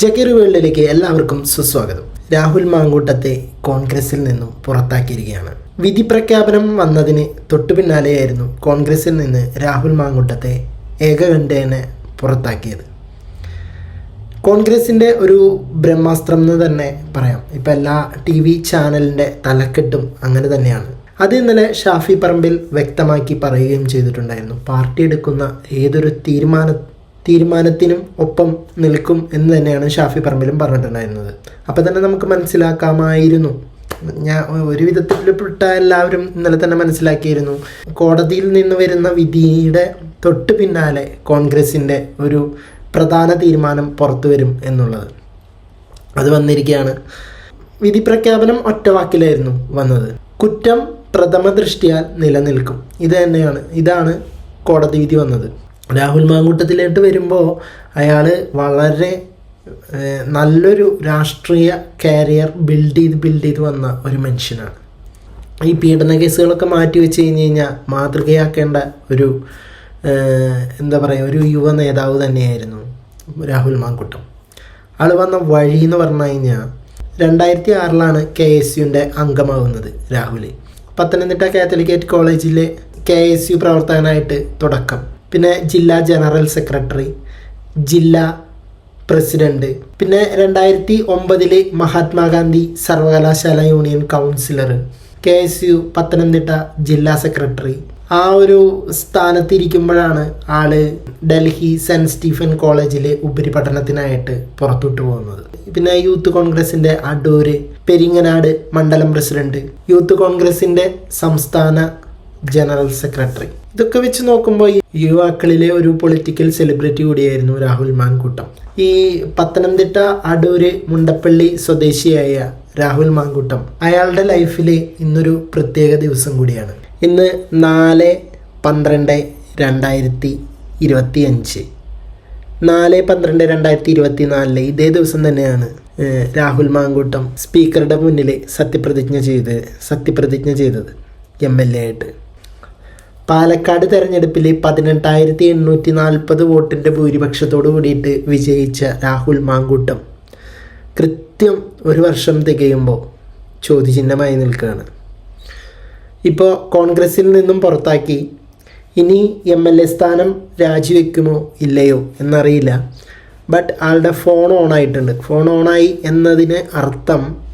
ജക്കീർ വേൾഡിലേക്ക് എല്ലാവർക്കും സുസ്വാഗതം. രാഹുൽ മാങ്കൂട്ടത്തെ കോൺഗ്രസിൽ നിന്നും പുറത്താക്കിയിരിക്കുകയാണ്. വിധി പ്രഖ്യാപനം വന്നതിന് തൊട്ടു പിന്നാലെയായിരുന്നു കോൺഗ്രസിൽ നിന്ന് രാഹുൽ മാങ്കൂട്ടത്തെ ഏകകണ്ഠേന പുറത്താക്കിയത്. കോൺഗ്രസിന്റെ ഒരു ബ്രഹ്മാസ്ത്രം എന്ന് തന്നെ പറയാം. ഇപ്പം എല്ലാ ടി വി ചാനലിന്റെ തലക്കെട്ടും അങ്ങനെ തന്നെയാണ്. അത് ഇന്നലെ ഷാഫി പറമ്പിൽ വ്യക്തമാക്കി പറയുകയും ചെയ്തിട്ടുണ്ടായിരുന്നു. പാർട്ടി എടുക്കുന്ന ഏതൊരു തീരുമാന തീരുമാനത്തിനും ഒപ്പം നിൽക്കും എന്ന് തന്നെയാണ് ഷാഫി പറമ്പിലും പറഞ്ഞിട്ടുണ്ടായിരുന്നത്. അപ്പോൾ തന്നെ നമുക്ക് മനസ്സിലാക്കാമായിരുന്നു. ഞാൻ ഒരു വിധത്തിൽപ്പെട്ട എല്ലാവരും ഇന്നലെ തന്നെ മനസ്സിലാക്കിയിരുന്നു. കോടതിയിൽ നിന്ന് വരുന്ന വിധിയുടെ തൊട്ട് പിന്നാലെ കോൺഗ്രസിന്റെ ഒരു പ്രധാന തീരുമാനം പുറത്തു വരും എന്നുള്ളത്. അത് വന്നിരിക്കുകയാണ്. വിധി പ്രഖ്യാപനം ഒറ്റവാക്കിലായിരുന്നു വന്നത്. കുറ്റം പ്രഥമ ദൃഷ്ടിയാൽ നിലനിൽക്കും. ഇത് തന്നെയാണ് ഇതാണ് കോടതി വിധി വന്നത്. രാഹുൽ മാങ്കൂട്ടത്തിലോട്ട് വരുമ്പോൾ അയാൾ വളരെ നല്ലൊരു രാഷ്ട്രീയ കാരിയർ ബിൽഡ് ചെയ്ത് ബിൽഡ് ചെയ്ത് വന്ന ഒരു മനുഷ്യനാണ്. ഈ പീഡന കേസുകളൊക്കെ മാറ്റി വെച്ച് കഴിഞ്ഞ് കഴിഞ്ഞാൽ മാതൃകയാക്കേണ്ട ഒരു എന്താ പറയുക ഒരു യുവ നേതാവ് തന്നെയായിരുന്നു രാഹുൽ മാങ്കുട്ടം. ആൾ വന്ന വഴി എന്ന് പറഞ്ഞു കഴിഞ്ഞാൽ രണ്ടായിരത്തി ആറിലാണ് കെ എസ് യുന്റെ അംഗമാകുന്നത് രാഹുൽ പത്തനംതിട്ട കാത്തലിക്കേറ്റ് കോളേജിലെ കെ എസ് യു പ്രവർത്തകനായിട്ട് തുടക്കം. പിന്നെ ജില്ലാ ജനറൽ സെക്രട്ടറി ജില്ലാ പ്രസിഡന്റ്. പിന്നെ രണ്ടായിരത്തി ഒമ്പതിൽ മഹാത്മാഗാന്ധി സർവകലാശാല union councillor K S U Pathanamthitta ജില്ലാ സെക്രട്ടറി. ആ ഒരു സ്ഥാനത്തിരിക്കുമ്പോഴാണ് ആൾ ഡൽഹി സെന്റ് സ്റ്റീഫൻ കോളേജിലെ ഉപരിപഠനത്തിനായിട്ട് പുറത്തോട്ട് പോകുന്നത്. പിന്നെ യൂത്ത് കോൺഗ്രസിന്റെ അടൂര് പെരിങ്ങനാട് മണ്ഡലം പ്രസിഡന്റ്. യൂത്ത് കോൺഗ്രസിന്റെ സംസ്ഥാന ജനറൽ സെക്രട്ടറി. ഇതൊക്കെ വെച്ച് നോക്കുമ്പോൾ യുവാക്കളിലെ ഒരു പൊളിറ്റിക്കൽ സെലിബ്രിറ്റി കൂടിയായിരുന്നു രാഹുൽ മാൻകൂട്ടം ഈ പത്തനംതിട്ട അടൂര് മുണ്ടപ്പള്ളി സ്വദേശിയായ രാഹുൽ മാങ്കൂട്ടം അയാളുടെ ലൈഫിൽ ഇന്നൊരു പ്രത്യേക ദിവസം കൂടിയാണ്. ഇന്ന് നാല് പന്ത്രണ്ട് രണ്ടായിരത്തി ഇരുപത്തി അഞ്ച് നാല് പന്ത്രണ്ട് രണ്ടായിരത്തി ഇരുപത്തി നാലിലെ ഇതേ ദിവസം തന്നെയാണ് രാഹുൽ മാങ്കൂട്ടം സ്പീക്കറുടെ മുന്നിൽ സത്യപ്രതിജ്ഞ ചെയ്ത് സത്യപ്രതിജ്ഞ ചെയ്തത് എം എൽ എ ആയിട്ട്. പാലക്കാട് തെരഞ്ഞെടുപ്പിൽ പതിനെട്ടായിരത്തി എണ്ണൂറ്റി നാൽപ്പത് വോട്ടിന്റെ ഭൂരിപക്ഷത്തോടു കൂടിയിട്ട് വിജയിച്ച രാഹുൽ മാങ്കൂട്ടം. കൃത്യം ഒരു വർഷം തികയുമ്പോൾ ചോദ്യചിഹ്നമായി നിൽക്കുകയാണ്. ഇപ്പോൾ കോൺഗ്രസിൽ നിന്നും പുറത്താക്കി ഇനി എം എൽ എ സ്ഥാനം രാജിവെക്കുമോ ഇല്ലയോ എന്നറിയില്ല. ബട്ട് ആളുടെ ഫോൺ ഓൺ ആയിട്ടുണ്ട്. ഫോൺ ഓണായി എന്നതിന് അർത്ഥം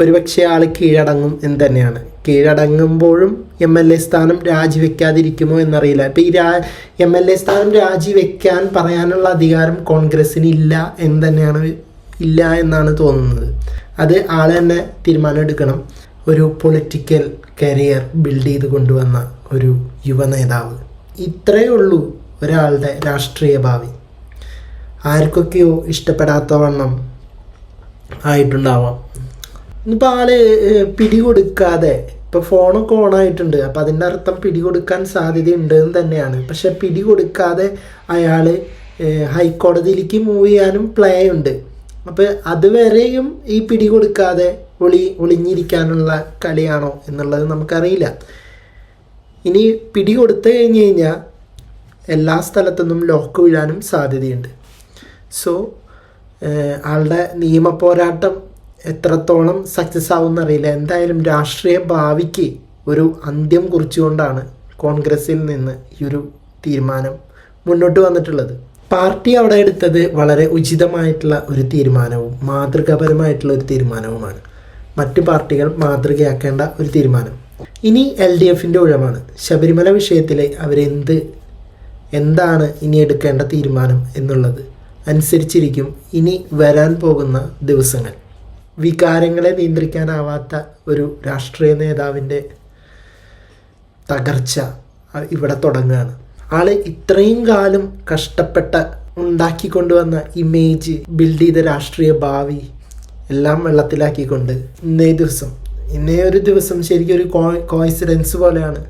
ഒരുപക്ഷെ ആൾ കീഴടങ്ങും എന്ന് തന്നെയാണ്. കീഴടങ്ങുമ്പോഴും എം എൽ എ സ്ഥാനം രാജിവെക്കാതിരിക്കുമോ എന്നറിയില്ല. ഇപ്പം ഈ രാ എം എൽ എ സ്ഥാനം രാജിവെക്കാൻ പറയാനുള്ള അധികാരം കോൺഗ്രസ്സിന് ഇല്ല എന്ന് തന്നെയാണ് ഇല്ല എന്നാണ് തോന്നുന്നത്. അത് ആൾ തന്നെ തീരുമാനം എടുക്കണം. ഒരു പൊളിറ്റിക്കൽ കരിയർ ബിൽഡ് ചെയ്ത് കൊണ്ടുവന്ന ഒരു യുവ നേതാവ്. ഇത്രയേ ഉള്ളൂ ഒരാളുടെ രാഷ്ട്രീയ ഭാവി. ആർക്കൊക്കെയോ ഇഷ്ടപ്പെടാത്ത വണ്ണം ആയിട്ടുണ്ടാവാം. ഇന്നിപ്പോൾ ആൾ പിടികൊടുക്കാതെ ഇപ്പോൾ ഫോണൊക്കെ ഓൺ ആയിട്ടുണ്ട് അപ്പം അതിന്റെ അർത്ഥം പിടികൊടുക്കാൻ സാധ്യതയുണ്ട് എന്ന് തന്നെയാണ്. പക്ഷെ പിടികൊടുക്കാതെ അയാൾ ഹൈക്കോടതിയിലേക്ക് മൂവ് ചെയ്യാനും പ്ലേ ഉണ്ട്. അപ്പോൾ അതുവരെയും ഈ പിടികൊടുക്കാതെ ഒളി ഒളിഞ്ഞിരിക്കാനുള്ള കളിയാണോ എന്നുള്ളത് നമുക്കറിയില്ല. ഇനി പിടി കൊടുത്തു കഴിഞ്ഞ് കഴിഞ്ഞാൽ എല്ലാ സ്ഥലത്തുനിന്നും ലോക്ക് വീഴാനും സാധ്യതയുണ്ട്. സോ ആളുടെ നിയമ പോരാട്ടം എത്രത്തോളം സക്സസ് ആവുമെന്ന് അറിയില്ല. എന്തായാലും രാഷ്ട്രീയ ഭാവിക്ക് ഒരു അന്ത്യം കുറിച്ചുകൊണ്ടാണ് കോൺഗ്രസിൽ നിന്ന് ഈ ഒരു തീരുമാനം മുന്നോട്ട് വന്നിട്ടുള്ളത്. പാർട്ടി അവിടെ എടുത്തത് വളരെ ഉചിതമായിട്ടുള്ള ഒരു തീരുമാനവും മാതൃകാപരമായിട്ടുള്ള ഒരു തീരുമാനവുമാണ്. മറ്റു പാർട്ടികൾ മാതൃകയാക്കേണ്ട ഒരു തീരുമാനം. ഇനി എൽ ഡി എഫിന്റെ ഊഴമാണ് ശബരിമല വിഷയത്തിൽ അവരെന്ത് എന്താണ് ഇനി എടുക്കേണ്ട തീരുമാനം എന്നുള്ളത് അനുസരിച്ചിരിക്കും ഇനി വരാൻ പോകുന്ന ദിവസങ്ങൾ. വികാരങ്ങളെ നിയന്ത്രിക്കാനാവാത്ത ഒരു രാഷ്ട്രീയ നേതാവിന്റെ തകർച്ച ഇവിടെ തുടങ്ങുകയാണ്. ആൾ ഇത്രയും കാലം കഷ്ടപ്പെട്ട ഉണ്ടാക്കിക്കൊണ്ടുവന്ന ഇമേജ് ബിൽഡ് ചെയ്ത രാഷ്ട്രീയ ഭാവി എല്ലാം വെള്ളത്തിലാക്കിക്കൊണ്ട് ഇന്നേ ദിവസം ഇന്നേ ഒരു ദിവസം ശരിക്കും ഒരു കോ കോയിൻസിഡൻസ് പോലെയാണ്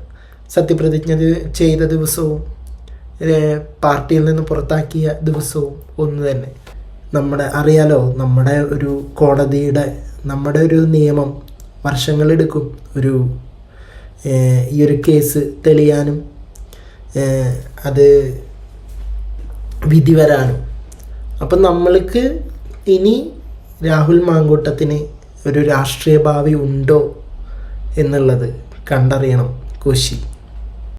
സത്യപ്രതിജ്ഞ ചെയ്ത ദിവസവും പാർട്ടിയിൽ നിന്ന് പുറത്താക്കിയ ദിവസവും ഒന്ന് തന്നെ. നമ്മുടെ അറിയാലോ നമ്മുടെ ഒരു കോടതിയുടെ നമ്മുടെ ഒരു നിയമം വർഷങ്ങളെടുക്കും ഒരു ഈ ഒരു കേസ് തെളിയാനും അത് വിധി വരാനും. അപ്പം നമ്മൾക്ക് ഇനി രാഹുൽ മാങ്കൂട്ടത്തിന് ഒരു രാഷ്ട്രീയ ഭാവി ഉണ്ടോ എന്നുള്ളത് കണ്ടറിയണം കോശി.